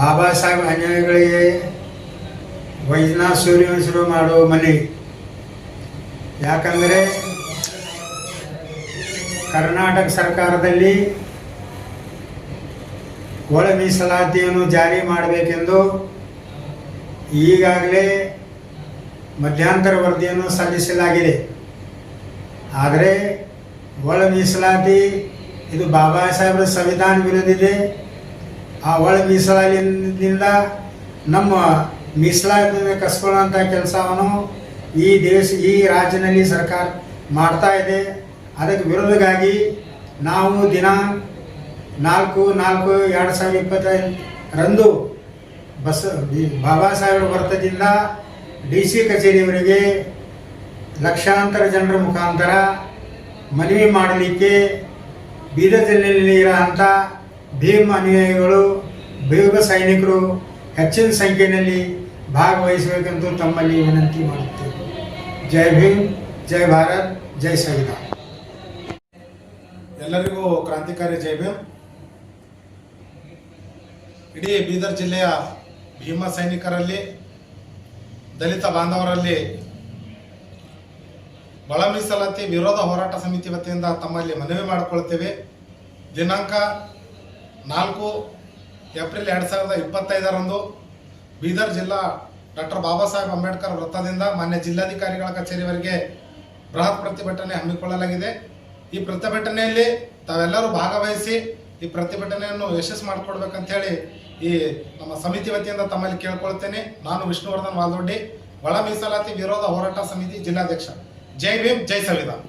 ಬಾಬಾ ಸಾಹೇಬ್ ಅನ್ಯಾಯಗಳಿಗೆ ವೈದ್ಯನಾಥ್ ಸೂರ್ಯವಂಶರು ಮಾಡೋ ಮನೆ. ಯಾಕಂದರೆ ಕರ್ನಾಟಕ ಸರ್ಕಾರದಲ್ಲಿ ಒಳ ಮೀಸಲಾತಿಯನ್ನು ಜಾರಿ ಮಾಡಬೇಕೆಂದು ಈಗಾಗಲೇ ಮಧ್ಯಂತರ ವರದಿಯನ್ನು ಸಲ್ಲಿಸಲಾಗಿದೆ. ಆದರೆ ಒಳ ಮೀಸಲಾತಿ, ಇದು ಬಾಬಾ ಸಾಹೇಬರ ಸಂವಿಧಾನ ವಿರೋಧಿದೆ ಆ ಒಳ ಮೀಸಲಾತಿಯಿಂದ ನಮ್ಮ ಮೀಸಲಾತಿಯನ್ನು ಕಸ್ಕೊಳ್ಳುವಂಥ ಕೆಲಸವನ್ನು ಈ ದೇಶ, ಈ ರಾಜ್ಯದಲ್ಲಿ ಸರ್ಕಾರ ಮಾಡ್ತಾ ಇದೆ. ಅದಕ್ಕೆ ವಿರೋಧವಾಗಿ ನಾವು ದಿನ ನಾಲ್ಕು ನಾಲ್ಕು, ಎರಡು ಸಾವಿರದ ಇಪ್ಪತ್ತರಂದು ಬಸ್, ಈ ಬಾಬಾ ಸಾಹೇಬ್ರ ವರ್ತದಿಂದ ಡಿ ಸಿ ಕಚೇರಿಯವರಿಗೆ ಲಕ್ಷಾಂತರ ಜನರ ಮುಖಾಂತರ ಮನವಿ ಮಾಡಲಿಕ್ಕೆ ಬೀದರ್ ಜಿಲ್ಲೆಯಲ್ಲಿ ಇರೋಂಥ ಭೀಮ್ ಅನುಯಾಯಿಗಳು ಬೇಗ ಸೈನಿಕರು ಹೆಚ್ಚಿನ ಸಂಖ್ಯೆಯಲ್ಲಿ ಭಾಗವಹಿಸಬೇಕೆಂದು ತಮ್ಮಲ್ಲಿ ವಿನಂತಿ ಮಾಡುತ್ತೇವೆ. ಜೈ ಭೀಮ್, ಜೈ ಭಾರತ್, ಜೈ ಸಂವಿಧಾನ. ಎಲ್ಲರಿಗೂ ಕ್ರಾಂತಿಕಾರಿ ಜೈ ಭೀಮ್. ಇಡೀ ಬೀದರ್ ಜಿಲ್ಲೆಯ ಭೀಮ ಸೈನಿಕರಲ್ಲಿ, ದಲಿತ ಬಾಂಧವರಲ್ಲಿ ಒಳ ಮೀಸಲಾತಿ ವಿರೋಧ ಹೋರಾಟ ಸಮಿತಿ ವತಿಯಿಂದ ತಮ್ಮಲ್ಲಿ ಮನವಿ ಮಾಡಿಕೊಳ್ತೇವೆ. ದಿನಾಂಕ ನಾಲ್ಕು ಏಪ್ರಿಲ್ ಎರಡು ಸಾವಿರದ ಇಪ್ಪತ್ತೈದರಂದು ಬೀದರ್ ಜಿಲ್ಲಾ ಡಾಕ್ಟರ್ ಬಾಬಾ ಸಾಹೇಬ್ ಅಂಬೇಡ್ಕರ್ ವೃತ್ತದಿಂದ ಮಾನ್ಯ ಜಿಲ್ಲಾಧಿಕಾರಿಗಳ ಕಚೇರಿವರೆಗೆ ಬೃಹತ್ ಪ್ರತಿಭಟನೆ ಹಮ್ಮಿಕೊಳ್ಳಲಾಗಿದೆ. ಈ ಪ್ರತಿಭಟನೆಯಲ್ಲಿ ತಾವೆಲ್ಲರೂ ಭಾಗವಹಿಸಿ ಈ ಪ್ರತಿಭಟನೆಯನ್ನು ಯಶಸ್ಸು ಮಾಡಿಕೊಡ್ಬೇಕಂತ ಹೇಳಿ ಈ ನಮ್ಮ ಸಮಿತಿ ವತಿಯಿಂದ ತಮ್ಮಲ್ಲಿ ಕೇಳ್ಕೊಳ್ತೇನೆ. ನಾನು ವಿಷ್ಣುವರ್ಧನ್ ವಾಲ್ದೊಡ್ಡಿ, ಒಳ ಮೀಸಲಾತಿ ವಿರೋಧ ಹೋರಾಟ ಸಮಿತಿ ಜಿಲ್ಲಾಧ್ಯಕ್ಷ. ಜೈ ಭೀಮ್, ಜೈ ಸಂವಿಧಾನ್.